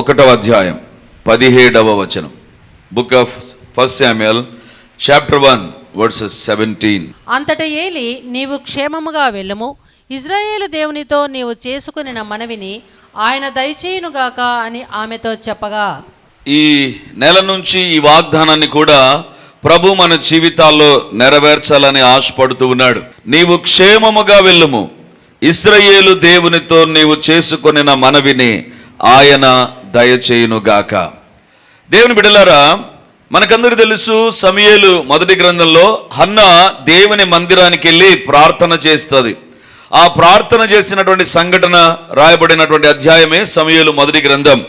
ఒకటవ అధ్యాయం పదిహేడవ వచనం. Book of first Samuel chapter one verses seventeen అంతట ఏలి నీవు క్షేమముగా వెళ్ళుము. ఇజ్రాయేలు దేవునితో నీవు చేసుకునిన మనవిని ఆయన దయచేయునుగాక అని ఆమెతో చెప్పగా. ఈ నెల నుంచి ఈ వాగ్దానాన్ని కూడా ప్రభు మన జీవితాల్లో నెరవేర్చాలని ఆశపడుతూ ఉన్నాడు. నీవు క్షేమముగా వెళ్ళుము. ఇస్రాయేలు దేవునితో నీవు చేసుకొనిన మనవిని ఆయన దయచేయునుగాక. దేవుని బిడలారా మనకందరూ తెలుసు సమయలు మొదటి గ్రంథంలో హన్న దేవుని మందిరానికి వెళ్ళి ప్రార్థన చేస్తుంది. ఆ ప్రార్థన చేసినటువంటి సంఘటన రాయబడినటువంటి అధ్యాయమే సమయలు మొదటి గ్రంథం.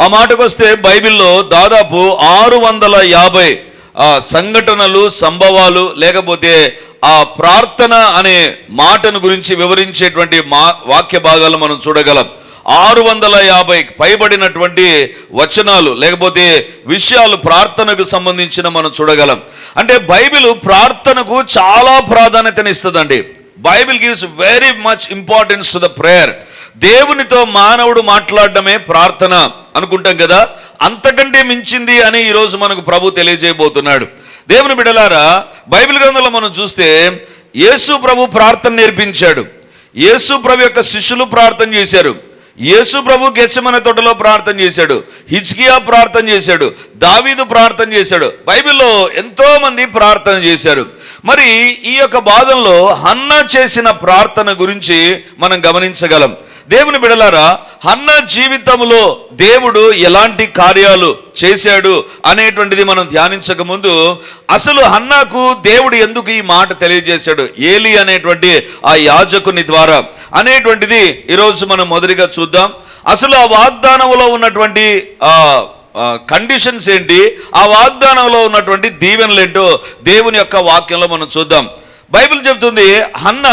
ఆ మాటకు వస్తే బైబిల్లో దాదాపు ఆరు వందల యాభై ఆ, సంఘటనలు సంభవాలు లేకపోతే ఆ ప్రార్థన అనే మాటను గురించి వివరించేటువంటి మా వాక్య భాగాలు మనం చూడగలం. ఆరు వందల యాభై పైబడినటువంటి వచనాలు లేకపోతే విషయాలు ప్రార్థనకు సంబంధించిన మనం చూడగలం. అంటే బైబిల్ ప్రార్థనకు చాలా ప్రాధాన్యతనిస్తుందండి Bible gives very much importance to the prayer. దేవునితో మానవుడు మాట్లాడడమే ప్రార్థన అనుకుంటాం కదా? అంతకంటే మించింది అని ఈరోజు మనకు ప్రభు తెలియజేయబోతున్నాడు. దేవుని బిడలారా బైబిల్ గ్రంథంలో మనం చూస్తే యేసు ప్రభు ప్రార్థన నేర్పించాడు. యేసు ప్రభు యొక్క శిష్యులు ప్రార్థన చేశారు. యేసు ప్రభు గెచ్చమనే తోటలో ప్రార్థన చేశాడు. హిజ్కియా ప్రార్థన చేశాడు. దావీదు ప్రార్థన చేశాడు. బైబిల్లో ఎంతో మంది ప్రార్థన చేశారు. మరి ఈ యొక్క భాగంలో హన్న చేసిన ప్రార్థన గురించి మనం గమనించగలం. దేవుని బిడలారా అన్న జీవితంలో దేవుడు ఎలాంటి కార్యాలు చేశాడు అనేటువంటిది మనం ధ్యానించక ముందు అసలు అన్నాకు దేవుడు ఎందుకు ఈ మాట తెలియజేశాడు? ఏలి అనేటువంటి ఆ యాజకుని ద్వారా అనేటువంటిది ఈరోజు మనం మొదటిగా చూద్దాం. అసలు ఆ వాగ్దానంలో ఉన్నటువంటి కండిషన్స్ ఏంటి? ఆ వాగ్దానంలో ఉన్నటువంటి దీవెనలు ఏంటో దేవుని యొక్క వాక్యంలో మనం చూద్దాం. బైబిల్ చెబుతుంది అన్న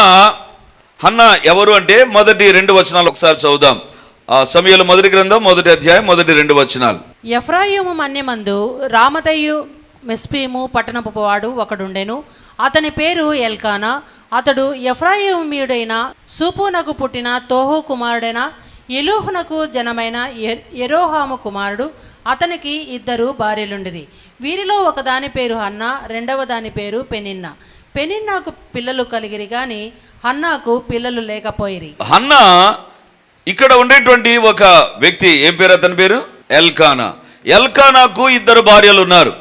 హన్న ఎవరు అంటే మొదటి రెండు వచనాలు ఒకసారి చదువుదాం. సమయంలో మొదటి గ్రంథం మొదటి అధ్యాయం మొదటి రెండు వచనాలు. ఎఫ్రాయిము మన్యమందు రామతయ్యు మెస్పీము పట్టణపు వాడు ఒకడుండెను. అతని పేరు ఎల్కానా. అతడు ఎఫ్రాయిమీయుడైన సూపునకు పుట్టిన తోహు కుమారుడైన ఎలూహునకు జనమైన ఎ- ఎరోహాము కుమారుడు. అతనికి ఇద్దరు భార్యలుండిరి. వీరిలో ఒకదాని పేరు హన్న రెండవ దాని పేరు పెనిన్న. పెనిన్నాకు పిల్లలు కలిగిరి గాని హన్నాకు పిల్లలు లేకపోయిరి. హన్నా ఇక్కడ ఉండేటువంటి ఒక వ్యక్తి ఏం పేరు అతని పేరు? ఎల్కానా. ఎల్కానాకు ఇద్దరు భార్యలు ఉన్నారు.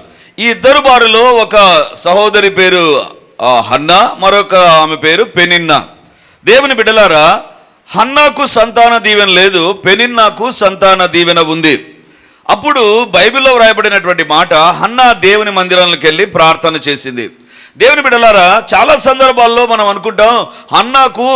ఈ ఇద్దరు భార్యలో ఒక సహోదరి పేరు హన్నా మరొక ఆమె పేరు పెనిన్నా. దేవుని బిడ్డలారా హన్నాకు సంతాన దీవెన లేదు పెనిన్నాకు సంతాన దీవెన ఉంది. అప్పుడు బైబిల్లో వ్రాయబడినటువంటి మాట హన్నా దేవుని మందిరంలోకి వెళ్ళి ప్రార్థన చేసింది. దేవుని బిడ్డలారా చాలా సందర్భాల్లో మనం అనుకుంటాం హన్నాకు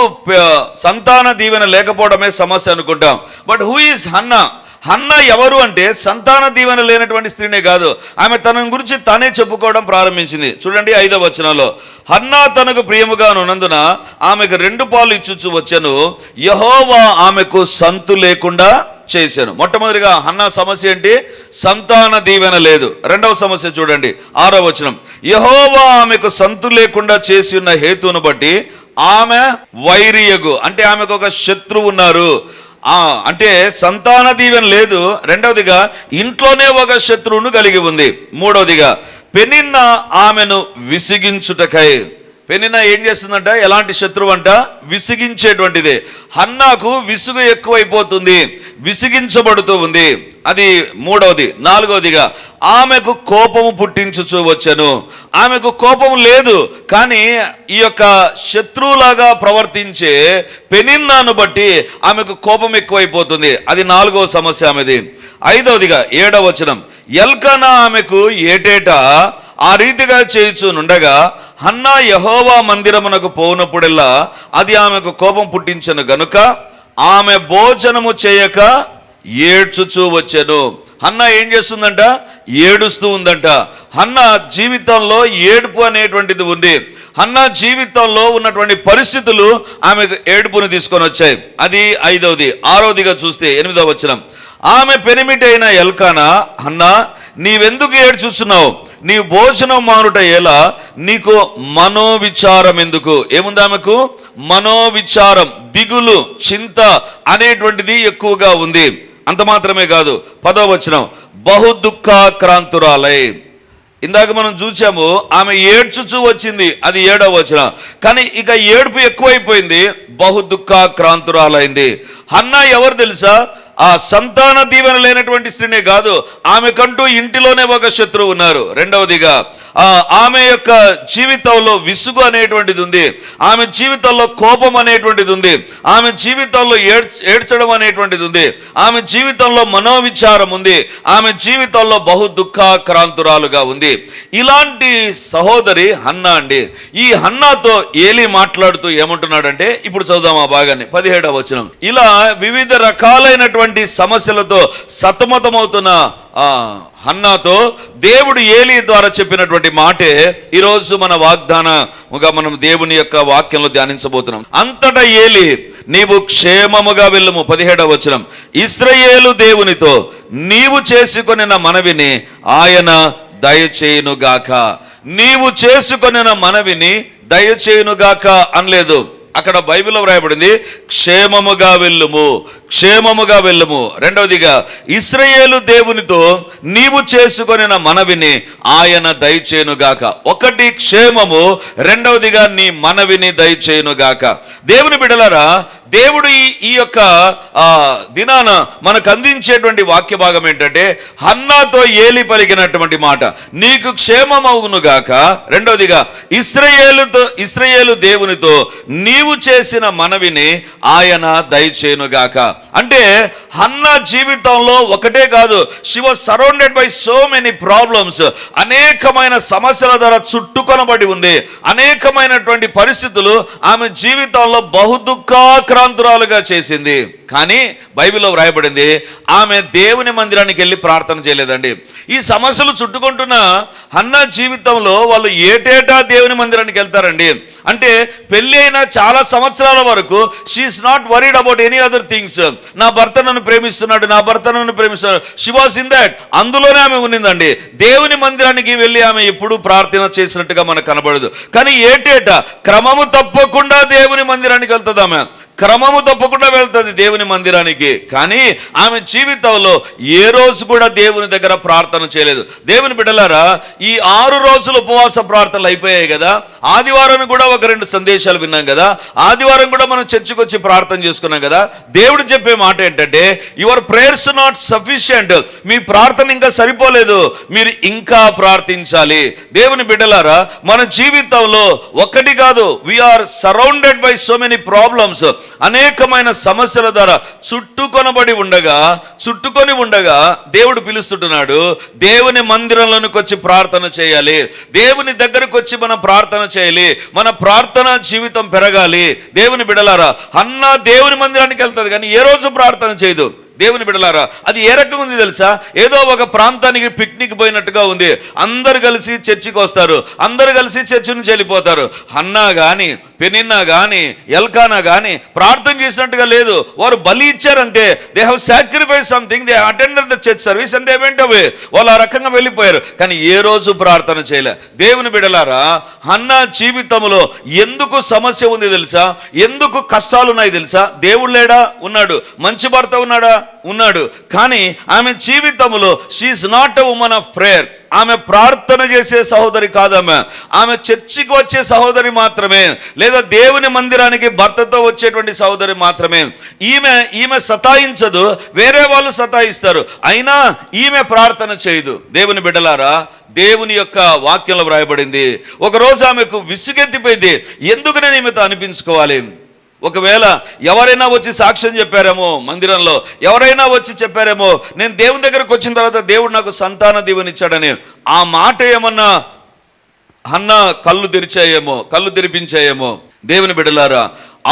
సంతాన దీవెన లేకపోవడమే సమస్య అనుకుంటాం. But who is Hannah? Hannah ఎవరు అంటే సంతాన దీవెన లేనటువంటి స్త్రీనే కాదు. ఆమె తన గురించి తానే చెప్పుకోవడం ప్రారంభించింది. చూడండి ఐదవ వచనంలో. హన్నా తనకు ప్రియముగా ఉన్నందున ఆమెకు రెండు పాలు ఇచ్చుచ్చు వచ్చాను. యహోవా ఆమెకు సంతు లేకుండా చేశాను. మొట్టమొదటిగా హన్నా సమస్య ఏంటి? సంతాన దీవెన లేదు. రెండవ సమస్య చూడండి. ఆరో వచనం. యహోవా ఆమెకు సంతు లేకుండా చేసి ఉన్న హేతువును బట్టి ఆమె వైరియగు. అంటే ఆమెకు ఒక శత్రువు ఉన్నారు. అంటే సంతాన దీవెన లేదు. రెండవదిగా ఇంట్లోనే ఒక శత్రువును కలిగి ఉంది. మూడవదిగా పెనిన్న ఆమెను విసిగించుటకై. పెనినా ఏం చేస్తుందంట? ఎలాంటి శత్రువు అంట? విసిగించేటువంటిది. హన్నాకు విసుగు ఎక్కువైపోతుంది విసిగించబడుతూ ఉంది. అది మూడవది. నాలుగవదిగా ఆమెకు కోపము పుట్టించుచూ వచ్చను. ఆమెకు కోపం లేదు కానీ ఈ యొక్క శత్రువులాగా ప్రవర్తించే పెనిన్నాను బట్టి ఆమెకు కోపం ఎక్కువైపోతుంది. అది నాలుగవ సమస్య ఆమెది. ఐదవదిగా ఏడవ వచనం. ఎల్కనా ఆమెకు ఏటేటా? ఆ రీతిగా చేయుచునుండగా హన్నా యహోవా మందిరమునకు పోనప్పుడెల్లా అది ఆమెకు కోపం పుట్టించను గనుక ఆమె భోజనము చేయక ఏడ్చుచూ వచ్చాను. హన్న ఏం చేస్తుందంట? ఏడుస్తూ ఉందంట. హన్న జీవితంలో ఏడుపు అనేటువంటిది ఉంది. హన్న జీవితంలో ఉన్నటువంటి పరిస్థితులు ఆమెకు ఏడుపును తీసుకొని వచ్చాయి. అది ఐదవది. ఆరవదిగా చూస్తే ఎనిమిదవ వచ్చిన ఆమె పెనిమిటైన ఎల్కానా అన్నా నీవెందుకు ఏడ్చుచున్నావు? నీ భోజనం మానుట ఎలా? నీకు మనోవిచారం ఎందుకు? ఏముంది ఆమెకు? మనోవిచారం దిగులు చింత అనేటువంటిది ఎక్కువగా ఉంది. అంత మాత్రమే కాదు. పదో వచనం. బహు దుఃఖాక్రాంతురాలై ఇందాక మనం చూసాము ఆమె ఏడ్చుచూ వచ్చింది. అది ఏడవ వచనం. కానీ ఇక ఏడుపు ఎక్కువైపోయింది. బహు దుఃఖాక్రాంతురాలైంది అన్న ఎవరు తెలుసా? ఆ సంతాన దీవెన లేనటువంటి స్త్రీనే కాదు ఆమెకంటూ ఇంటిలోనే ఒక శత్రువు ఉన్నారు. రెండవదిగా ఆమె యొక్క జీవితంలో విసుగు అనేటువంటిది ఉంది. ఆమె జీవితంలో కోపం అనేటువంటిది ఉంది. ఆమె జీవితంలో ఏడ్చ ఏడ్చడం అనేటువంటిది ఉంది. ఆమె జీవితంలో మనోవిచారం ఉంది. ఆమె జీవితంలో బహు దుఃఖాక్రాంతురాలుగా ఉంది. ఇలాంటి సహోదరి హన్నా అండి. ఈ హన్నాతో ఏలి మాట్లాడుతూ ఏమంటున్నాడంటే ఇప్పుడు చదుదాం ఆ భాగాన్ని. పదిహేడవ వచనం. ఇలా వివిధ రకాలైనటువంటి సమస్యలతో సతమతమవుతున్న అన్నాతో దేవుడు ఏలి ద్వారా చెప్పినటువంటి మాటే ఈరోజు మన వాగ్దానముగా మనం దేవుని యొక్క వాక్యంలో ధ్యానించబోతున్నాం. అంతటా ఏలి నీవు క్షేమముగా వెళ్ళము. పదిహేడవ వచనం. ఇస్రయేలు దేవునితో నీవు చేసుకొనిన మనవిని ఆయన దయచేయునుగాక. నీవు చేసుకొనిన మనవిని దయచేయునుగాక అనలేదు. అక్కడ బైబిల్లో వ్రాయబడింది క్షేమముగా వెళ్ళుము. క్షేమముగా వెళ్ళము. రెండవదిగా ఇస్రయేలు దేవునితో నీవు చేసుకొనిన మనవిని ఆయన దయచేయునుగాక ఒకటి క్షేమము రెండవదిగా నీ మనవిని దయచేయునుగాక దేవుని బిడలరా దేవుడు ఈ ఈ యొక్క ఆ దినాన మనకు అందించేటువంటి వాక్య భాగం ఏంటంటే హన్నాతో ఏలి పలికినటువంటి మాట. నీకు క్షేమమవునుగాక. రెండవదిగా ఇస్రయేలుతో ఇస్రయేలు దేవునితో నీవు చేసిన మనవిని ఆయన దయచేయునుగాక అంటే అన్న జీవితంలో ఒకటే కాదు she was surrounded by so many problems అనేకమైన సమస్యల ద్వారా చుట్టుకొనబడి ఉంది. అనేకమైనటువంటి పరిస్థితులు ఆమె జీవితంలో బహుదుఃఖాక్రాంతురాలుగా చేసింది. కానీ బైబిల్లో వ్రాయబడింది ఆమె దేవుని మందిరానికి వెళ్ళి ప్రార్థన చేయలేదండి. ఈ సమస్యలు చుట్టుకుంటున్న అన్న జీవితంలో వాళ్ళు ఏటేటా దేవుని మందిరానికి వెళ్తారండి? అంటే పెళ్ళి అయిన చాలా సంవత్సరాల వరకు she is not worried about any other things నా భర్త నన్ను ప్రేమిస్తున్నాడు నా భర్త నన్ను ప్రేమిస్తున్నాడు. షీ వాస్ ఇన్ దాట్ అందులోనే ఆమె ఉన్నిందండి. దేవుని మందిరానికి వెళ్ళి ఆమె ఎప్పుడూ ప్రార్థన చేసినట్టుగా మనకు కనబడదు. కానీ ఏటేటా క్రమము తప్పకుండా దేవుని మందిరానికి వెళ్తుంది ఆమె. క్రమము తప్పకుండా వెళ్తుంది దేవుని మందిరానికి. కానీ ఆమె జీవితంలో ఏ రోజు కూడా దేవుని దగ్గర ప్రార్థన చేయలేదు. దేవుని బిడ్డలారా ఈ ఆరు రోజులు ఉపవాస ప్రార్థనలు అయిపోయాయి కదా. ఆదివారం కూడా ఒక రెండు సందేశాలు విన్నాం కదా. ఆదివారం కూడా మనం చర్చికి వచ్చి ప్రార్థన చేసుకున్నాం కదా. దేవుడు చెప్పే మాట ఏంటంటే యువర్ ప్రేయర్స్ నాట్ సఫిషియంట్ మీ ప్రార్థన ఇంకా సరిపోలేదు. మీరు ఇంకా ప్రార్థించాలి. దేవుని బిడ్డలారా మన జీవితంలో ఒక్కటి కాదు. We are surrounded by so many problems అనేకమైన సమస్యల ద్వారా చుట్టుకొనబడి ఉండగా చుట్టుకొని ఉండగా దేవుడు పిలుస్తుంటున్నాడు దేవుని మందిరంలోనికి వచ్చి ప్రార్థన చేయాలి దేవుని దగ్గరకు వచ్చి మనం ప్రార్థన చేయాలి మన ప్రార్థన జీవితం పెరగాలి. దేవుని బిడలారా అన్న దేవుని మందిరానికి వెళ్తుంది కానీ ఏ రోజు ప్రార్థన చేయదు. దేవుని బిడలారా అది ఏ రకంగా ఉంది తెలుసా? ఏదో ఒక ప్రాంతానికి పిక్నిక్ పోయినట్టుగా ఉంది. అందరు కలిసి చర్చికి వస్తారు అందరు కలిసి చర్చి నుంచి వెళ్ళిపోతారు. కానీ పెనిన్నా కానీ ఎల్కానా కానీ ప్రార్థన చేసినట్టుగా లేదు. వారు బలి ఇచ్చారంటే they have sacrifice something they attended the church service and they went away వాళ్ళు ఆ రకంగా వెళ్ళిపోయారు. కానీ ఏ రోజు ప్రార్థన చేయలే. దేవుని బిడలారా అన్న జీవితంలో ఎందుకు సమస్య ఉంది తెలుసా? ఎందుకు కష్టాలు ఉన్నాయి తెలుసా? దేవుడు లేడా? ఉన్నాడు. మంచి భర్త ఉన్నాడా? ఉన్నాడు. కానీ ఆమె జీవితంలో she is not a woman of prayer ఆమె ప్రార్థన చేసే సహోదరి కాదమ్మ. ఆమె చర్చికి వచ్చే సహోదరి మాత్రమే. లేదా దేవుని మందిరానికి భర్తతో వచ్చేటువంటి సహోదరి మాత్రమే. ఈమె ఈమె సతాయించదు వేరే వాళ్ళు సతాయిస్తారు. అయినా ఈమె ప్రార్థన చేయదు. దేవుని బిడ్డలారా దేవుని యొక్క వాక్యంలో వ్రాయబడింది. ఒకరోజు ఆమెకు విసుగెత్తిపోయింది. ఎందుకు నేను ఈమెతో అనిపించుకోవాలి? ఒకవేళ ఎవరైనా వచ్చి సాక్ష్యం చెప్పారేమో మందిరంలో ఎవరైనా వచ్చి చెప్పారేమో నేను దేవుని దగ్గరకు వచ్చిన తర్వాత దేవుడు నాకు సంతాన దీవెనిచ్చాడని ఆ మాట ఏమన్నా అన్న కళ్ళు తెరిచాయేమో కళ్ళు తెరిపించాయేమో. దేవుని బిడలారా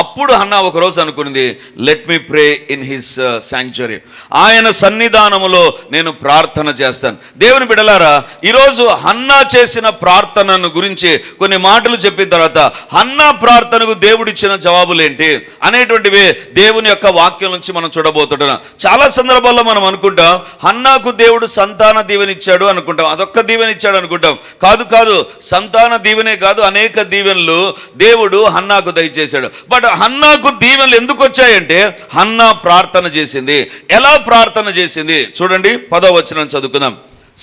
అప్పుడు హన్నా ఒక రోజు అనుకున్నది let me pray in his sanctuary ఆయన సన్నిధానములో నేను ప్రార్థన చేస్తాను. దేవుని బిడలారా ఈరోజు హన్నా చేసిన ప్రార్థనను గురించి కొన్ని మాటలు చెప్పిన తర్వాత హన్నా ప్రార్థనకు దేవుడిచ్చిన జవాబులు ఏంటి అనేటువంటివి దేవుని యొక్క వాక్యం నుంచి మనం చూడబోతున్నాం. చాలా సందర్భాల్లో మనం అనుకుంటాం హన్నాకు దేవుడు సంతాన దీవెనిచ్చాడు అనుకుంటాం. అదొక్క దీవెనిచ్చాడు అనుకుంటాం. కాదు కాదు సంతాన దీవెనే కాదు అనేక దీవెనలు దేవుడు హన్నాకు దయచేశాడు. బట్ ఇక్కడ హన్నాకు దీవెనలు ఎందుకు వచ్చాయంటే హన్నా ప్రార్థన చేసింది. ఎలా ప్రార్థన చేసింది? చూడండి పదో వచనం చదువుకుందాం.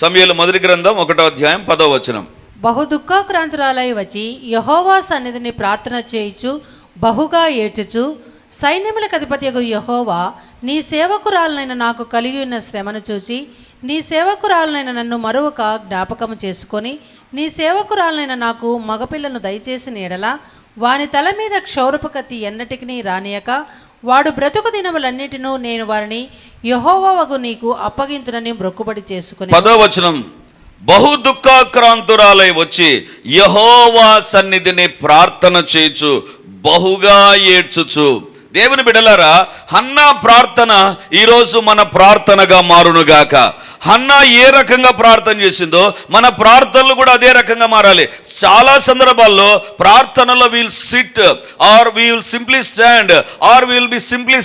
సమయంలో మొదటి గ్రంథం ఒకటో అధ్యాయం పదో వచనం. బహు దుఃఖాక్రాంతురాలై వచ్చి యహోవా సన్నిధిని ప్రార్థన చేయుచు బహుగా ఏడ్చుచు సైన్యములకు అధిపతి యహోవా నీ సేవకురాలనైన నాకు కలిగి ఉన్న శ్రమను చూచి నీ సేవకురాలనైన నన్ను మరొక జ్ఞాపకము చేసుకొని నీ సేవకురాలనైన నాకు మగపిల్లను దయచేసి నీడలా వాని తల మీద క్షౌరపకత్తి ఎన్నటికి రానియక వాడు బ్రతుకు దినములన్నిటినూ నేను వారిని యహోవగు నీకు అప్పగింతునని మొక్కుబడి చేసుకుని పదవచనం బహు దుఃఖాక్రాంతురాలై వచ్చి యహోవా సన్నిధిని ప్రార్థన చేయొచ్చు బహుగా ఏడ్చుచు. దేవుని బిడలారా హన్నా ప్రార్థన ఈరోజు మన ప్రార్థనగా మారునుగాక. హన్నా ఏ రకంగా ప్రార్థన చేసిందో మన ప్రార్థనలు కూడా అదే రకంగా మారాలి. చాలా సందర్భాల్లో ప్రార్థనలో will sit or we will simply stand or will be simply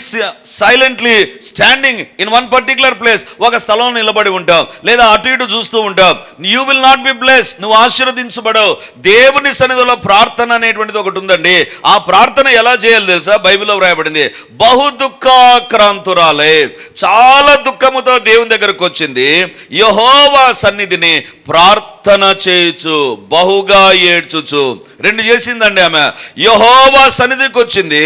silently standing in one particular place ఒక స్థలం నిలబడి ఉంటాం. లేదా అటు ఇటు చూస్తూ ఉంటాం. You will not be bless నువ్వు ఆశీర్వదించబడవు. దేవుని సన్నిధిలో ప్రార్థన అనేటువంటిది ఒకటి ఉందండి. ఆ ప్రార్థన ఎలా చేయాలి తెలుసా? బైబిల్లో వ్రాయబడింది. బహు దుఃఖాక్రాంతురాలే. చాలా దుఃఖముతో దేవుని దగ్గరకు వచ్చింది. యహోవా సన్నిధిని ప్రార్థన చేయొచ్చు బహుగా ఏడ్చుచు. రెండు చేసిందండి ఆమె. యహోవా సన్నిధికి వచ్చింది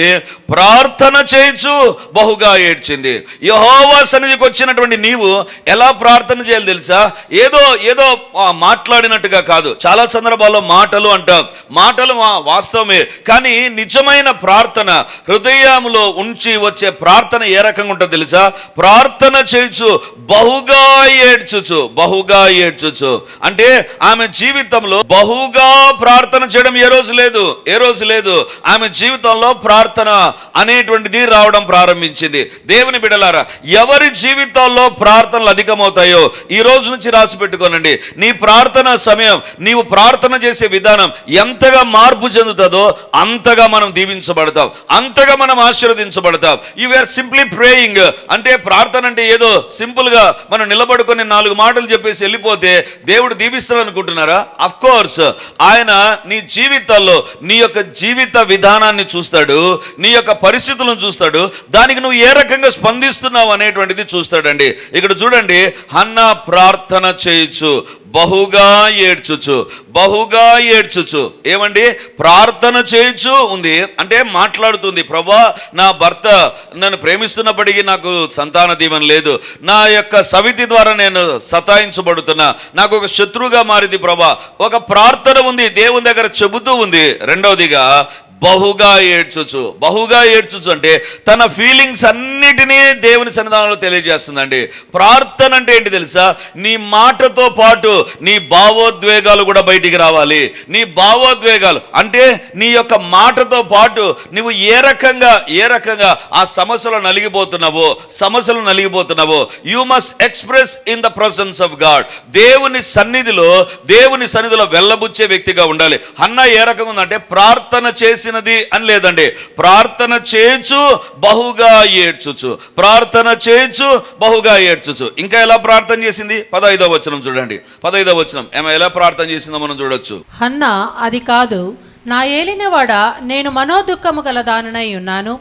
ప్రార్థన చేయుచు బహుగా ఏడ్చింది. యహోవా సన్నిధికి వచ్చినటువంటి నీవు ఎలా ప్రార్థన చేయాలి తెలుసా? ఏదో ఏదో మాట్లాడినట్టుగా కాదు. చాలా సందర్భాల్లో మాటలు అంటాం. మాటలు వాస్తవమే. కానీ నిజమైన ప్రార్థన హృదయంలో ఉంచి వచ్చే ప్రార్థన ఏ రకంగా ఉంటుందో తెలుసా? ప్రార్థన చేయొచ్చు బహుగా ఏడ్చుచు బహుగా ఏడ్చుచు. అంటే ఆమె జీవితంలో బహుగా ప్రార్థన చేయడం ఏ రోజు లేదు? ఏ రోజు లేదు. ఆమె జీవితంలో ప్రార్థన అనేటువంటిది రావడం ప్రారంభించింది. దేవుని బిడలారా ఎవరి జీవితాల్లో ప్రార్థనలు అధికమవుతాయో ఈ రోజు నుంచి రాసి పెట్టుకోనండి. నీ ప్రార్థన సమయం నీవు ప్రార్థన చేసే విధానం ఎంతగా మార్పు చెందుతుందో అంతగా మనం దీవించబడతాం. అంతగా మనం ఆశీర్వదించబడతాం. ఆర్ సింప్లీ ప్రేయింగ్ అంటే ప్రార్థన అంటే ఏదో సింపుల్గా మనం నిలబడుకొని నాలుగు మాటలు చెప్పేసి వెళ్ళిపోతే దేవుడు దీవిస్తాడు అనుకుంటున్నారా? అఫ్ కోర్స్ ఆయన నీ జీవితాల్లో నీ యొక్క జీవిత విధానాన్ని చూస్తాడు. నీ యొక్క పరిస్థితులను చూస్తాడు. దానికి నువ్వు ఏ రకంగా స్పందిస్తున్నావు అనేటువంటిది చూస్తాడండి. ఇక్కడ చూడండి అన్న ప్రార్థన చేయొచ్చు బహుగా ఏడ్చుచు బహుగా ఏడ్చుచు. ఏమండి? ప్రార్థన చేయొచ్చు ఉంది. అంటే మాట్లాడుతుంది ప్రభా నా భర్త నన్ను ప్రేమిస్తున్నప్పటికీ నాకు సంతాన దీవెన లేదు. నా యొక్క సవితి ద్వారా నేను సతాయించబడుతున్నా. నాకు ఒక శత్రువుగా మారింది ప్రభా. ఒక ప్రార్థన ఉంది దేవుని దగ్గర చెబుతూ ఉంది. రెండవదిగా బహుగా ఏడ్చుచు. బహుగా ఏడ్చుచు అంటే తన ఫీలింగ్స్ అన్నిటినీ దేవుని సన్నిధానంలో తెలియజేస్తుందండి. ప్రార్థన అంటే ఏంటి తెలుసా? నీ మాటతో పాటు నీ భావోద్వేగాలు కూడా బయటికి రావాలి. నీ భావోద్వేగాలు అంటే నీ యొక్క మాటతో పాటు నువ్వు ఏ రకంగా ఏ రకంగా ఆ సమస్యలో నలిగిపోతున్నావో సమస్యలు నలిగిపోతున్నావో you must express in the presence of God దేవుని సన్నిధిలో దేవుని సన్నిధిలో వెళ్ళబుచ్చే వ్యక్తిగా ఉండాలి. అన్న ఏ రకంగా ఉందంటే ప్రార్థన చేసి చేసినది అని లేదండి. ప్రార్థన చేయొచ్చు బహుగా ఏడ్చుచు. ప్రార్థన చేయొచ్చు బహుగా ఏడ్చుచు. ఇంకా ఎలా ప్రార్థన చేసింది? పదైదో వచనం చూడండి. పదైదో వచనం. ఏమో ఎలా ప్రార్థన చేసిందో మనం చూడొచ్చు. హన్నా అది కాదు. నా ఏలినవాడ నేను మనోదుఖము గల దానినై ఉన్నాను.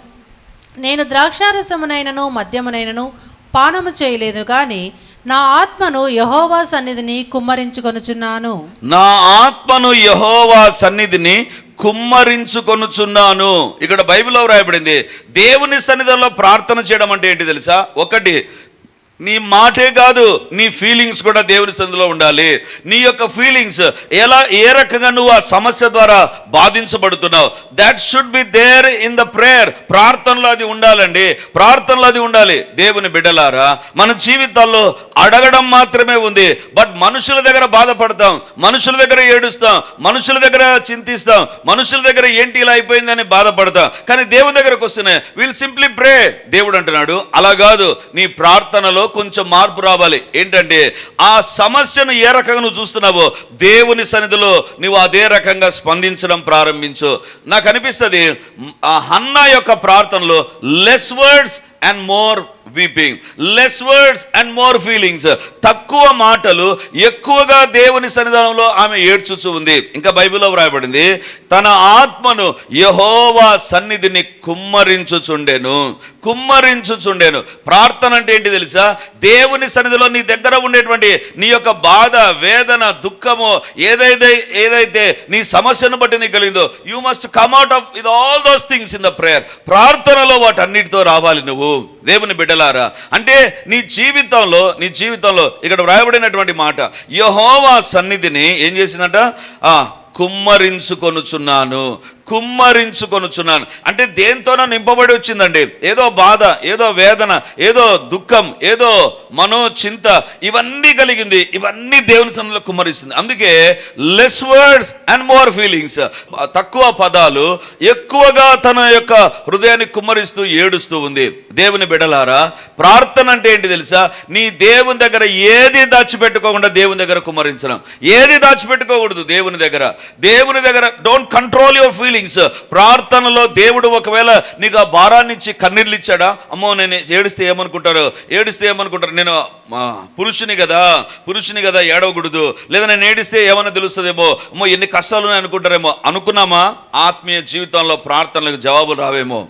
నేను ద్రాక్షారసమునైనను మద్యమునైనను పానము చేయలేదు కానీ నా ఆత్మను యహోవా సన్నిధిని కుమ్మరించుకొనుచున్నాను. నా ఆత్మను యహోవా సన్నిధిని కుమ్మరించుకొనుచున్నాను. ఇక్కడ బైబిల్లో వ్రాయబడింది దేవుని సన్నిధిలో ప్రార్థన చేయడం అంటే ఏంటి తెలుసా? ఒకటి నీ మాటే కాదు నీ ఫీలింగ్స్ కూడా దేవుని సందులో ఉండాలి. నీ యొక్క ఫీలింగ్స్ ఎలా ఏ రకంగా నువ్వు ఆ సమస్య ద్వారా బాధించబడుతున్నావు? That should be there in the prayer ప్రార్థనలో అది ఉండాలండి. ప్రార్థనలో అది ఉండాలి. దేవుని బిడ్డలారా మన జీవితాల్లో అడగడం మాత్రమే ఉంది. బట్ మనుషుల దగ్గర బాధపడతాం మనుషుల దగ్గర ఏడుస్తాం మనుషుల దగ్గర చింతిస్తాం మనుషుల దగ్గర ఏంటి ఇలా అయిపోయిందని బాధపడతాం. కానీ దేవుని దగ్గరకు వస్తున్నాయి వీల్ సింప్లీ ప్రే దేవుడు అంటున్నాడు అలా కాదు నీ ప్రార్థనలో కొంచెం మార్పు రావాలి. ఏంటంటే ఆ సమస్యను ఏ రకంగా నువ్వు చూస్తున్నావో దేవుని సన్నిధిలో నువ్వు అదే రకంగా స్పందించడం ప్రారంభించు. నాకు అనిపిస్తుంది ఆ హన్నా యొక్క ప్రార్థనలో less words and more weeping less words and more feelings తక్కువ మాటలు ఎక్కువగా దేవుని సన్నిధానంలో ఆమె ఏడ్చుచు ఉంది. ఇంకా బైబిల్లో వ్రాయబడింది తన ఆత్మను యహోవా సన్నిధిని కుమ్మరించుచుండెను. కుమ్మరించుచుండెను. ప్రార్థన అంటే ఏంటి తెలుసా? దేవుని సన్నిధిలో నీ దగ్గర ఉండేటువంటి నీ యొక్క బాధ వేదన దుఃఖము ఏదైతే ఏదైతే నీ సమస్యను బట్టి నీకు కలిగిందో you must come out of with all those things in the prayer ప్రార్థనలో వాటన్నిటితో రావాలి నువ్వు. దేవుని బిడ్డలారా. అంటే నీ జీవితంలో నీ జీవితంలో ఇక్కడ వ్రాయబడినటువంటి మాట యహోవా సన్నిధిని ఏం చేసిందట? కుమ్మరించుకొనుచున్నాను. కుమ్మరించుకొనుచున్నాను. అంటే దేంతోనో నింపబడి వచ్చిందండి. ఏదో బాధ ఏదో వేదన ఏదో దుఃఖం ఏదో మనో చింత ఇవన్నీ కలిగింది. ఇవన్నీ దేవుని సన్నిధిలో కుమ్మరిస్తుంది. అందుకే less words and more feelings తక్కువ పదాలు ఎక్కువగా తన యొక్క హృదయాన్ని కుమ్మరిస్తూ ఏడుస్తూ ఉంది. దేవుని బిడలారా ప్రార్థన అంటే ఏంటి తెలుసా? నీ దేవుని దగ్గర ఏది దాచిపెట్టుకోకుండా దేవుని దగ్గర కుమ్మరించడం. ఏది దాచిపెట్టుకోకూడదు దేవుని దగ్గర. దేవుని దగ్గర don't control your feeling feelings ప్రార్థనలో దేవుడు ఒకవేళ నీకు ఆ భారాన్ని ఇచ్చి కన్నీళ్ళు ఇచ్చాడా? అమ్మో నేను ఏడిస్తే ఏమనుకుంటారు? ఏడిస్తే ఏమనుకుంటారు? నేను పురుషుని కదా పురుషుని కదా ఏడవకూడదు. లేదా నేను ఏడిస్తే ఏమైనా తెలుస్తుందేమో? అమ్మో ఎన్ని కష్టాలు అనుకుంటారేమో అనుకున్నామా? ఆత్మీయ జీవితంలో ప్రార్థనలకు జవాబులు రావేమో.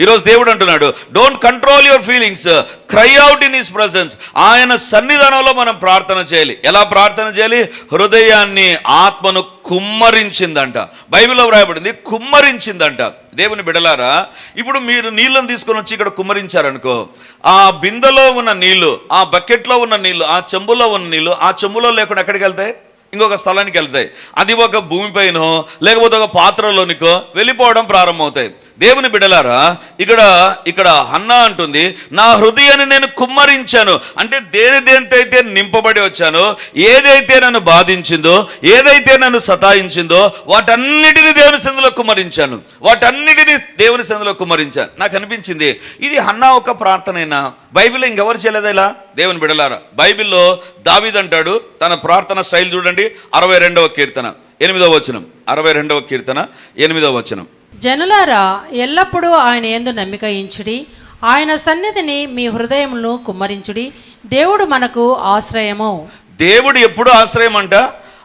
ఈరోజు దేవుడు అంటున్నాడు don't control your feelings cry out in his presence ఆయన సన్నిధానంలో మనం ప్రార్థన చేయాలి. ఎలా ప్రార్థన చేయాలి? హృదయాన్ని ఆత్మను కుమ్మరించిందంట. బైబిల్లో వ్రాయబడింది కుమ్మరించిందంట. దేవుని బిడలారా ఇప్పుడు మీరు నీళ్ళని తీసుకొని వచ్చి ఇక్కడ కుమ్మరించారనుకో ఆ బిందెలో ఉన్న నీళ్ళు ఆ బకెట్లో ఉన్న నీళ్ళు ఆ చెంబులో ఉన్న నీళ్ళు ఆ చెంబులో లేకుండా ఎక్కడికి వెళ్తాయి? ఇంకొక స్థలానికి వెళ్తాయి. అది ఒక భూమిపైనో లేకపోతే ఒక పాత్రలోనికో వెళ్ళిపోవడం ప్రారంభమవుతాయి. దేవుని బిడలారా ఇక్కడ ఇక్కడ హన్నా అంటుంది నా హృదయాన్ని నేను కుమ్మరించాను. అంటే దేని దేనితైతే నింపబడి వచ్చానో ఏదైతే నన్ను బాధించిందో ఏదైతే నన్ను సతాయించిందో వాటన్నిటిని దేవుని సందులో కుమ్మరించాను. వాటన్నిటిని దేవుని సందులో కుమ్మరించాను. నాకు అనిపించింది ఇది హన్నా ఒక ప్రార్థనైనా? బైబిల్ ఇంకెవరు చేయలేదు ఇలా? దేవుని బిడలారా బైబిల్లో దావీద్ అంటాడు తన ప్రార్థన స్టైల్ చూడండి అరవై రెండవ కీర్తన ఎనిమిదవ వచనం అరవై రెండవ కీర్తన ఎనిమిదవ వచనం. జనులారా ఎల్లప్పుడూ ఆయన ఎందు నమ్మిక ఇంచుడి. ఆయన సన్నిధిని మీ హృదయములను కుమ్మరించుడి. దేవుడు మనకు ఆశ్రయము. దేవుడు ఎప్పుడు ఆశ్రయం అంట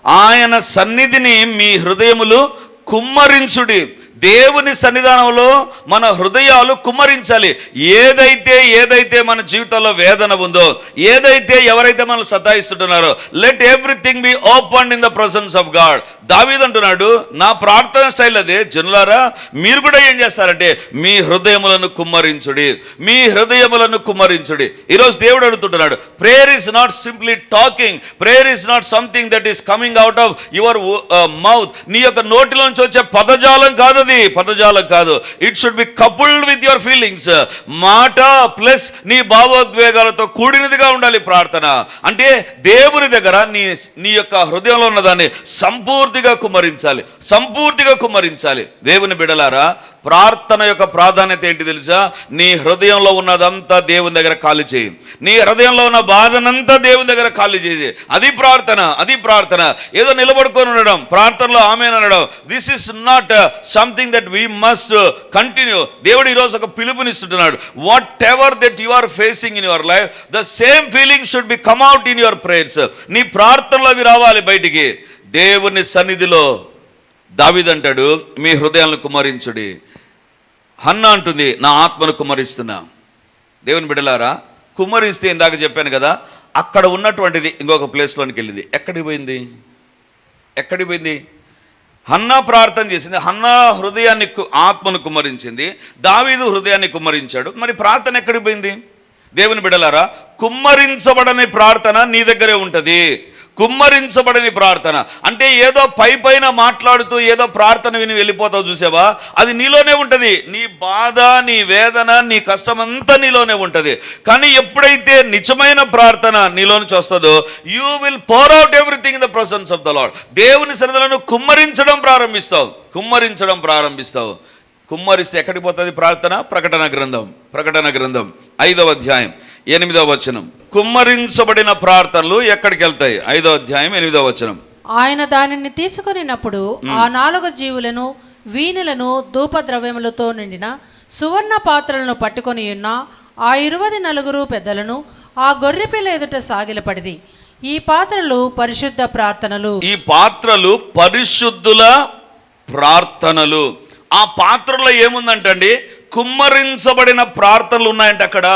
ఆయన సన్నిధిని మీ హృదయములు కుమ్మరించుడి. దేవుని సన్నిధానంలో మన హృదయాలు కుమ్మరించాలి. ఏదైతే ఏదైతే మన జీవితంలో వేదన ఉందో ఏదైతే ఎవరైతే మనల్ని సతాయిస్తుంటున్నారో let everything be open in the presence of God దావీదంటున్నాడు నా ప్రార్థన స్టైల్ అదే. జనులారా మీరు కూడా ఏం చేస్తారంటే మీ హృదయములను కుమ్మరించుడి. మీ హృదయములను కుమ్మరించుడి. ఈరోజు దేవుడు అడుగుతుంటున్నాడు prayer is not simply talking prayer is not something that is coming out of your mouth నీ యొక్క నోటిలోంచి వచ్చే పదజాలం కాదు అది. పదజాలం కాదు. It should be coupled with your feelings మాట ప్లస్ నీ భావోద్వేగాలతో కూడినదిగా ఉండాలి ప్రార్థన. అంటే దేవుని దగ్గర నీ నీ యొక్క హృదయంలో ఉన్నదాన్ని సంపూర్తిగా కుమరించాలి సంపూర్తిగా కుమరించాలి దేవుని బిడలారా ప్రార్థన యొక్క ప్రాధాన్యత ఏంటి తెలుసా? నీ హృదయంలో ఉన్నదంతా దేవుని దగ్గర ఖాళీ చేయి. నీ హృదయంలో ఉన్న బాధనంతా దేవుని దగ్గర ఖాళీ చేయి. అది ప్రార్థన అది ప్రార్థన. ఏదో నిలబడుకొని ఉండడం ప్రార్థనలో ఆమె అనడం. This is not something that we must continue దేవుడు ఈరోజు ఒక పిలుపునిస్తుంటున్నాడు whatever that you are facing in your life the same feeling should be come out in your prayers నీ ప్రార్థనలో అవి రావాలి బయటికి. దేవుని సన్నిధిలో దావిదంటాడు మీ హృదయాలను కుమరించుడి హన్న అంటుంది నా ఆత్మను కుమరిస్తున్నా దేవుని బిడలారా కుమ్మరిస్తే ఇందాక చెప్పాను కదా అక్కడ ఉన్నటువంటిది ఇంకొక ప్లేస్లోనికి వెళ్ళింది. ఎక్కడికి పోయింది? ఎక్కడికి పోయింది? హన్నా ప్రార్థన చేసింది హన్నా హృదయాన్ని ఆత్మను కుమ్మరించింది దావీదు హృదయాన్ని కుమ్మరించాడు. మరి ప్రార్థన ఎక్కడికి పోయింది? దేవుని బిడలారా కుమ్మరించబడని ప్రార్థన నీ దగ్గరే ఉంటుంది. కుమ్మరించబడని ప్రార్థన. అంటే ఏదో పై పైన మాట్లాడుతూ ఏదో ప్రార్థన విని వెళ్ళిపోతావు చూసావా? అది నీలోనే ఉంటుంది. నీ బాధ నీ వేదన నీ కష్టం అంతా నీలోనే ఉంటుంది. కానీ ఎప్పుడైతే నిజమైన ప్రార్థన నీలో వస్తుందో you will pour out everything in the presence of the Lord దేవుని సన్నిధులను కుమ్మరించడం ప్రారంభిస్తావు. కుమ్మరించడం ప్రారంభిస్తావు. కుమ్మరిస్తే ఎక్కడికి పోతుంది ప్రార్థన? ప్రకటన గ్రంథం. ప్రకటన గ్రంథం. ఐదవ అధ్యాయం. ఎనిమిదవ వచనం. కుమ్మరించబడిన ప్రార్థనలు ఎక్కడికి వెళ్తాయి? ఐదవ అధ్యాయం ఎనిమిదవ వచనం. ఆయన దానిని తీసుకొనినప్పుడు ఆ నాలుగు జీవులను వీణులను ధూపద్రవ్యములతో నిండిన సువర్ణ పాత్రలను పట్టుకొని ఉన్న ఆ ఇరువది నలుగురు పెద్దలను ఆ గొర్రెపిల్ల ఎదుట సాగిలపడిరి. ఈ పాత్రలు పరిశుద్ధ ప్రార్థనలు. ఈ పాత్రలు పరిశుద్ధుల ప్రార్థనలు. ఆ పాత్రలో ఏముందంటండి? కుమ్మరించబడిన ప్రార్థనలు ఉన్నాయంట అక్కడ.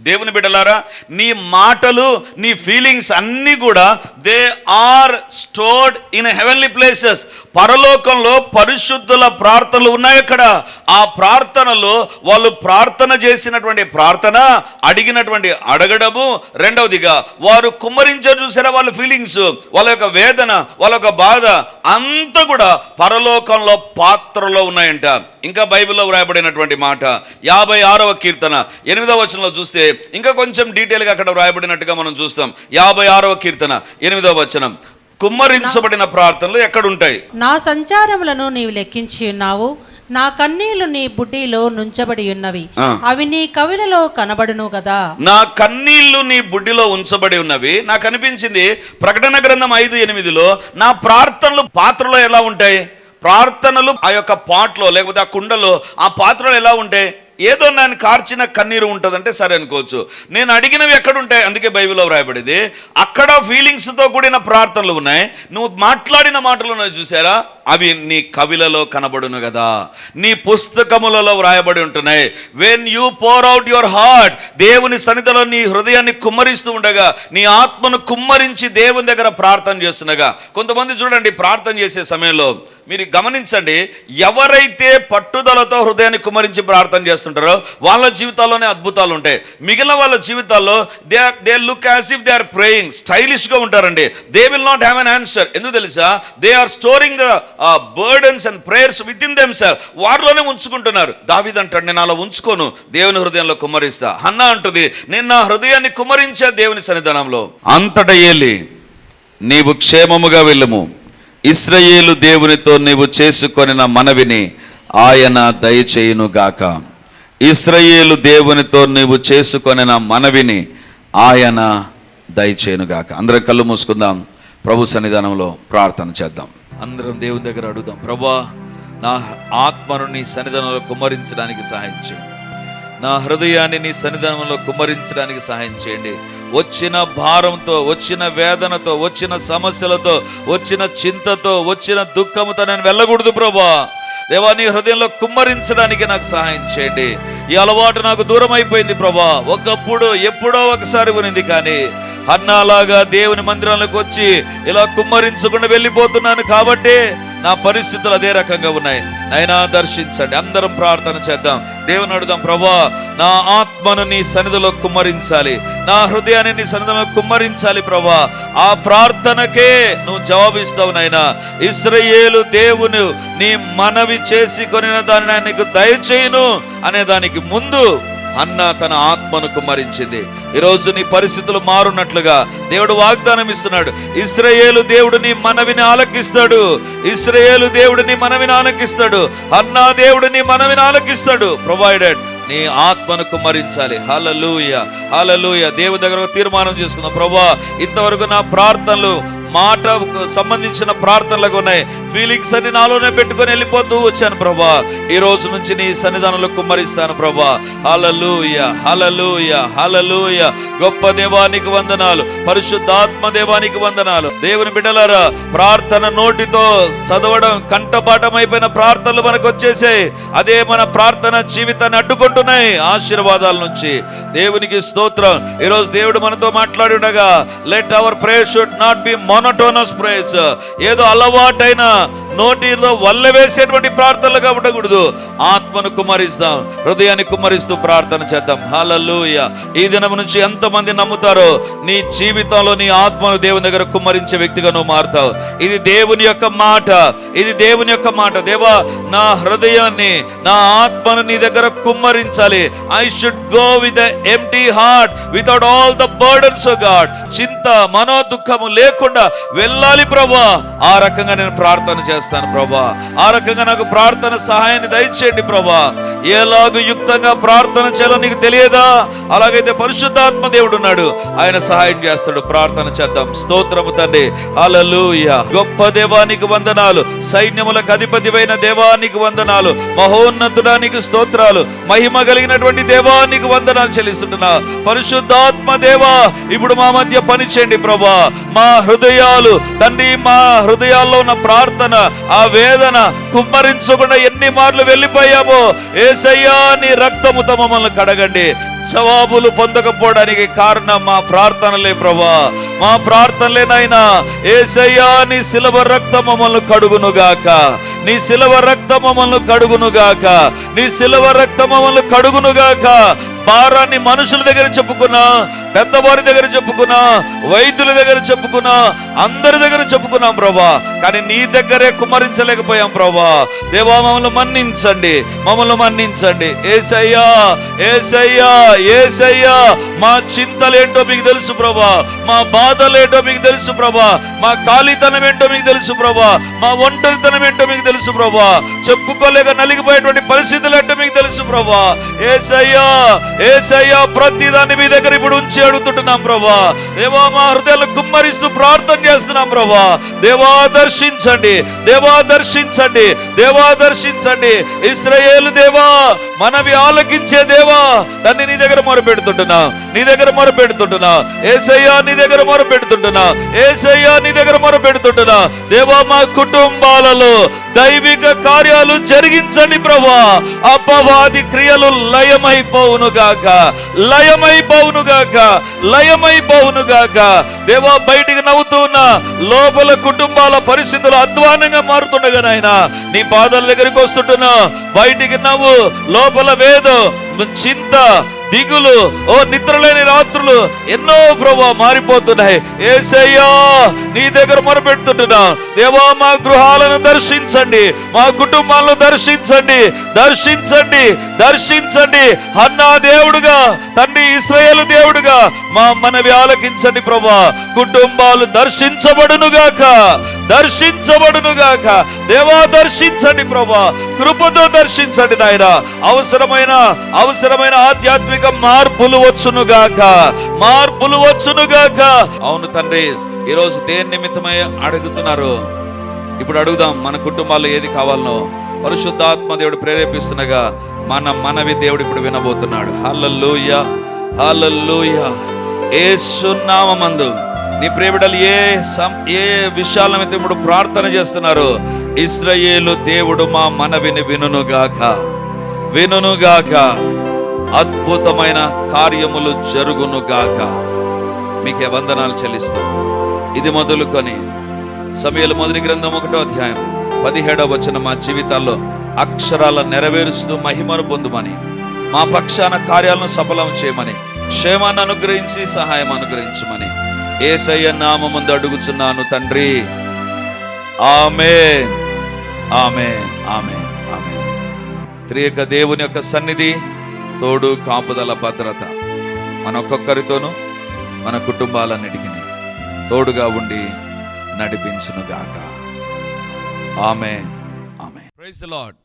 దేవుని బిడ్డలారా నీ మాటలు నీ ఫీలింగ్స్ అన్నీ కూడా they are stored in heavenly places పరలోకంలో పరిశుద్ధుల ప్రార్థనలు ఉన్నాయి అక్కడ. ఆ ప్రార్థనలో వాళ్ళు ప్రార్థన చేసినటువంటి ప్రార్థన అడిగినటువంటి అడగడము. రెండవదిగా వారు కుమ్మరించారు చూసారా వాళ్ళ ఫీలింగ్స్ వాళ్ళ యొక్క వేదన వాళ్ళ యొక్క బాధ అంతా కూడా పరలోకంలో పాత్రలో ఉన్నాయంట. ఇంకా బైబిల్లో వ్రాయబడినటువంటి మాట యాభై ఆరవ కీర్తన. ఎనిమిదవ వచనంలో చూస్తే ఇంకా కొంచెం డీటెయిల్గా అక్కడ వ్రాయబడినట్టుగా మనం చూస్తాం. యాభై ఆరవ కీర్తన ఎనిమిదవ వచనం. కుమ్మరించబడిన ప్రార్థనలు ఎక్కడ ఉంటాయి నా సంచారములను నీవు లెక్కించి ఉన్నావు. నా కన్నీళ్ళు నీ బుడ్డిలో నుంచబడి ఉన్నవి. అవి నీ కవిలలో కనబడును కదా నా కన్నీళ్ళు నీ బుడ్డిలో ఉంచబడి ఉన్నవి. నాకు అనిపించింది ప్రకటన గ్రంథం ఐదు ఎనిమిదిలో నా ప్రార్థనలు పాత్రలో ఎలా ఉంటాయి? ప్రార్థనలు ఆ యొక్క పాట్లో లేకపోతే ఆ కుండలో ఆ పాత్రలు ఎలా ఉంటాయి? ఏదో నేను కార్చిన కన్నీరు ఉంటుందంటే సరే అనుకోవచ్చు. నేను అడిగినవి ఎక్కడుంటాయి? అందుకే బైబిల్లో వ్రాయబడింది. అక్కడ ఫీలింగ్స్తో కూడిన ప్రార్థనలు ఉన్నాయి. నువ్వు మాట్లాడిన మాటలు ఉన్నాయి చూసారా? అవి నీ కవిలలో కనబడును కదా. నీ పుస్తకములలో వ్రాయబడి ఉంటున్నాయి. When you pour out your heart దేవుని సన్నిధిలో నీ హృదయాన్ని కుమ్మరిస్తూ ఉండగా నీ ఆత్మను కుమ్మరించి దేవుని దగ్గర ప్రార్థన చేస్తుండగా. కొంతమంది చూడండి ప్రార్థన చేసే సమయంలో మీరు గమనించండి ఎవరైతే పట్టుదలతో హృదయాన్ని కుమరించి ప్రార్థన చేస్తుంటారో వాళ్ళ జీవితాల్లోనే అద్భుతాలు ఉంటాయి. మిగిలిన వాళ్ళ జీవితాల్లో they are they look as if they are praying స్టైలిష్గా ఉంటారండి. They will not have an answer ఎందుకు తెలుసా? They are storing the burdens and prayers within them sir వారిలోనే ఉంచుకుంటున్నారు. దావిద్ అంటాడు నేను అలా ఉంచుకోను దేవుని హృదయంలో కుమ్మరిస్తా. అన్న అంటుంది నేను నా హృదయాన్ని కుమ్మరించే దేవుని సన్నిధానంలో. అంతట ఏలి నీవు క్షేమముగా వెళ్ళము. ఇస్రయేలు దేవునితో నీవు చేసుకొనిన మనవిని ఆయన దయచేయునుగాక. ఇస్రయేలు దేవునితో నీవు చేసుకొనిన మనవిని ఆయన దయచేయునుగాక. అందరం కళ్ళు మూసుకుందాం. ప్రభు సన్నిధానంలో ప్రార్థన చేద్దాం. అందరం దేవుని దగ్గర అడుగుదాం. ప్రభా నా ఆత్మను నీ సన్నిధానంలో కుమ్మరించడానికి సహాయం చేయండి నా హృదయాన్ని నీ సన్నిధానంలో కుమ్మరించడానికి సహాయం చేయండి. వచ్చిన భారంతో వచ్చిన వేదనతో వచ్చిన సమస్యలతో వచ్చిన చింతతో వచ్చిన దుఃఖముతో నేను వెళ్ళకూడదు ప్రభా. దేవా నీ హృదయంలో కుమ్మరించడానికి నాకు సహాయం చేయండి. ఈ అలవాటు నాకు దూరం అయిపోయింది ప్రభా. ఒకప్పుడు ఎప్పుడో ఒకసారి ఉనింది కానీ అన్నాలాగా దేవుని మందిరంలోకి వచ్చి ఇలా కుమ్మరించకుండా వెళ్ళిపోతున్నాను కాబట్టి నా పరిస్థితులు అదే రకంగా ఉన్నాయి. నైనా దర్శించండి. అందరం ప్రార్థన చేద్దాం. దేవుని అడుగుదాం ప్రభా నా ఆత్మను నీ సన్నిధిలో కుమ్మరించాలి. నా హృదయాన్ని నీ సన్నిధిలో కుమ్మరించాలి ప్రభా. ఆ ప్రార్థనకే నువ్వు జవాబిస్తావు నాయనా. ఇస్రయేలు దేవుని నీ మనవి చేసి కొనిన దాన్ని నీకు దయచేయును అనే దానికి ముందు అన్న తన ఆత్మను కుమ్మరించింది. ఈరోజు నీ పరిస్థితులు మారున్నట్లుగా దేవుడు వాగ్దానం ఇస్తున్నాడు. ఇస్రయేలు దేవుడు నీ మనవిని ఆలకిస్తాడు. ఇస్రయేలు దేవుడు నీ మనవిని ఆలకిస్తాడు. అన్నా దేవుడు నీ మనవిని ఆలకిస్తాడు. ప్రొవైడెడ్ నీ ఆత్మను కుమ్మరించాలి. హలలుయ హలలుయ దేవు దగ్గర తీర్మానం చేసుకుందాం. ప్రభా ఇంతవరకు నా ప్రార్థనలు మాటకు సంబంధించిన ప్రార్థనలకు ఉన్నాయి. ఫీలింగ్స్ అన్ని నాలోనే పెట్టుకొని వెళ్ళిపోతూ వచ్చాను ప్రభా. ఈ రోజు నుంచి నీ సన్నిధానంలో కుమ్మరిస్తాను ప్రభా. హలలుయ హలలుయ హలలుయ గొప్ప దేవానికి వందనాలు. పరిశుద్ధాత్మ దేవానికి వందనాలు. దేవుని బిడ్డలారా ప్రార్థన నోటితో చదవడం కంఠపాఠమైపోయిన ప్రార్థనలు మనకు వచ్చేసాయి. అదే మన ప్రార్థన జీవితాన్ని అడ్డుకుంటున్నాయి ఆశీర్వాదాల నుంచి. దేవునికి స్తోత్రం. ఈరోజు దేవుడు మనతో మాట్లాడి ఉండగా let our prayer should not be monotonous prayers ఏదో అలవాటైన నోటిలో వల్ల వేసేటువంటి ప్రార్థనలుగా ఉండకూడదు. ఆత్మను కుమరిస్తాం హృదయాన్ని కుమ్మరిస్తూ ప్రార్థన చేద్దాం. హలలుయ ఈ దినం నుంచి ఎంతమంది నమ్ముతారో నీ జీవితంలో నీ ఆత్మను దేవుని దగ్గర కుమ్మరించే వ్యక్తిగా నువ్వు మారుతావు. ఇది దేవుని యొక్క మాట ఇది దేవుని యొక్క మాట. దేవా నా హృదయాన్ని నా ఆత్మను నీ దగ్గర కుమ్మరించాలి. I should go with empty heart without all the burdens God చింత మనో దుఃఖము లేకుండా వెళ్ళాలి ప్రభా. ఆ రకంగా నేను ప్రార్థన చేస్తాను చేస్తాను ప్రభా. ఆ రకంగా నాకు ప్రార్థన సహాయాన్ని దయచేయండి ప్రభా. ఎలాగ యుక్తంగా ప్రార్థన చేయాలో నీకు తెలియదా? అలాగైతే పరిశుద్ధాత్మ దేవుడు ఉన్నాడు. ఆయన సహాయం చేస్తాడు. ప్రార్థన చేద్దాం. స్తోత్రము తండ్రి. హల్లెలూయ. గొప్ప దేవానికి వందనాలు. సైన్యములకు అధిపతివైన దేవానికి వందనాలు. మహోన్నతుడానికి స్తోత్రాలు. మహిమ కలిగినటువంటి దేవానికి వందనాలు చెల్లిస్తుంటున్నా. పరిశుద్ధాత్మ దేవా ఇప్పుడు మా మధ్య పనిచేయండి ప్రభా. మా హృదయాలు తండ్రి మా హృదయాల్లో ఉన్న ప్రార్థన ఆ వేదన కుమ్మరించకుండా ఎన్ని మార్లు వెళ్ళిపోయామో ఏసయ్యా నీ రక్తముతో మమ్మల్ని కడగండి. జవాబులు పొందకపోవడానికి కారణం మా ప్రార్థనలే ప్రభా. మా ప్రార్థనలేనైనా ఏసయ్యా నీ శిలవ రక్తం మమ్మల్ని కడుగునుగాక. నీ శిలవ రక్తం మమ్మల్ని కడుగునుగాక. నీ శిలవ రక్తం మమ్మల్ని కడుగునుగాక. భారాన్ని మనుషుల దగ్గర చెప్పుకున్నా పెద్దవారి దగ్గర చెప్పుకున్నా వైద్యుల దగ్గర చెప్పుకున్నా అందరి దగ్గర చెప్పుకున్నాం ప్రభా. కానీ నీ దగ్గరే కుమరించలేకపోయాం ప్రభా. దేవా మమ్మల్ని మన్నించండి. మమ్మల్ని మన్నించండి. ఏసయ్యా ఏసయ్యా ఏసయ్యా మా చింతలేంటో మీకు తెలుసు ప్రభా. మా బాధలేంటో మీకు తెలుసు ప్రభా. మా ఖాళీతనం ఏంటో మీకు తెలుసు ప్రభా. మా ఒంటరితనం ఏంటో మీకు తెలుసు ప్రభా. చెప్పుకోలేక నలిగిపోయేటువంటి పరిస్థితులు ఏంటో మీకు తెలుసు ప్రభా. ఏసయ్యా ఏసయ్యా ప్రతి దాన్ని మీ దగ్గర ఇప్పుడు ఉంచి అడుగుతుంటున్నాం ప్రభా. దేవా మా హృదయాలు కుమ్మరిస్తూ ప్రార్థన చేస్తున్నాం ప్రభా. దేవా దర్శించండి. దేవా దర్శించండి. దేవా దర్శించండి. ఇస్రయేలు దేవా మనవి ఆలకించే దేవా దాన్ని నీ దగ్గర మొరపెడుతుంటున్నా. నీ దగ్గర మొరపెడుతుంటున్నా. ఏసయ్యా నీ దగ్గర మొరపెడుతుంటున్నా. ఏసయ్యా నీ దగ్గర మొరపెడుతుంటున్నా. దేవా మా కుటుంబాలలో దైవిక కార్యాలు జరిగించండి ప్రభా. అపవాది క్రియలు లయమైపోవును గాక లయమైపోవును గాక లయమైపోవును గాక దేవా బయటికి నవ్వుతూ ఉన్న లోపల కుటుంబాల పరిస్థితులు అధ్వానంగా మారుతుండగా నాయన నీ పాదాల దగ్గరికి వస్తుంటున్నా. బయటికి నవ్వు లోపల వేదో చింత దిగులు ఓ నిద్రలేని రాత్రులు ఎన్నో ప్రభా మారిపోతున్నాయి. ఏసయ్యా నీ దగ్గర మొరపెడుతుంటున్నా దేవా మా గృహాలను దర్శించండి మా కుటుంబాలను దర్శించండి దర్శించండి దర్శించండి. అన్నా దేవుడుగా తండ్రి ఇస్రాయేలు దేవుడుగా మా మనవి ఆలకించండి ప్రభా. కుటుంబాలు దర్శించబడునుగాక. దర్శించబడునుగాక. దేవా దర్శించండి ప్రభా. కృపతో దర్శించండి నాయన. అవసరమైన అవసరమైన ఆధ్యాత్మిక మార్పులు వచ్చునుగాక. మార్పులు వచ్చునుగాక. అవును తండ్రి ఈరోజు దేని నిమిత్తమై అడుగుతున్నారు? ఇప్పుడు అడుగుదాం మన కుటుంబాల్లో ఏది కావాలనో. పరిశుద్ధాత్మ దేవుడు ప్రేరేపిస్తుండగా మన మనవి దేవుడు ఇప్పుడు వినబోతున్నాడు. హల్లల్లుయ హల్లెలూయ. ఏసునామందు నీ ప్రేమిడలు ఏ సం ఏ విషయాలమైతే ఇప్పుడు ప్రార్థన చేస్తున్నారు? ఇస్రయేలు దేవుడు మా మనవిని వినునుగాక. వినునుగాక. అద్భుతమైన కార్యములు జరుగునుగాక. మీకే వందనాలు చెల్లిస్తూ ఇది మొదలుకొని సమయలు మొదటి గ్రంథం ఒకటో అధ్యాయం పదిహేడవ వచ్చిన మా జీవితాల్లో అక్షరాల నెరవేరుస్తూ మహిమను పొందుమని మా పక్షాన కార్యాలను సఫలం చేయమని క్షేమాన్ని అనుగ్రహించి సహాయం అనుగ్రహించమని ఏసయ్య నామముందు అడుగుచున్నాను తండ్రి. ఆమె ఆమె ఆమె ఆమె త్రియక దేవుని యొక్క సన్నిధి తోడు కాపుదల భద్రత. మన ఒక్కొక్కరితోనూ మన కుటుంబాలన్నిటికీ తోడుగా ఉండి నడిపించునుగాక. ఆమె ఆమె ప్రైజ్ లాడ్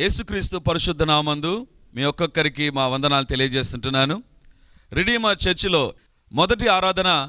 యేసుక్రీస్తు పరిశుద్ధ నామందు మీ ఒక్కొక్కరికి మా వందనాలు తెలియజేస్తుంటున్నాను. రిడీమా చర్చిలో మొదటి ఆరాధన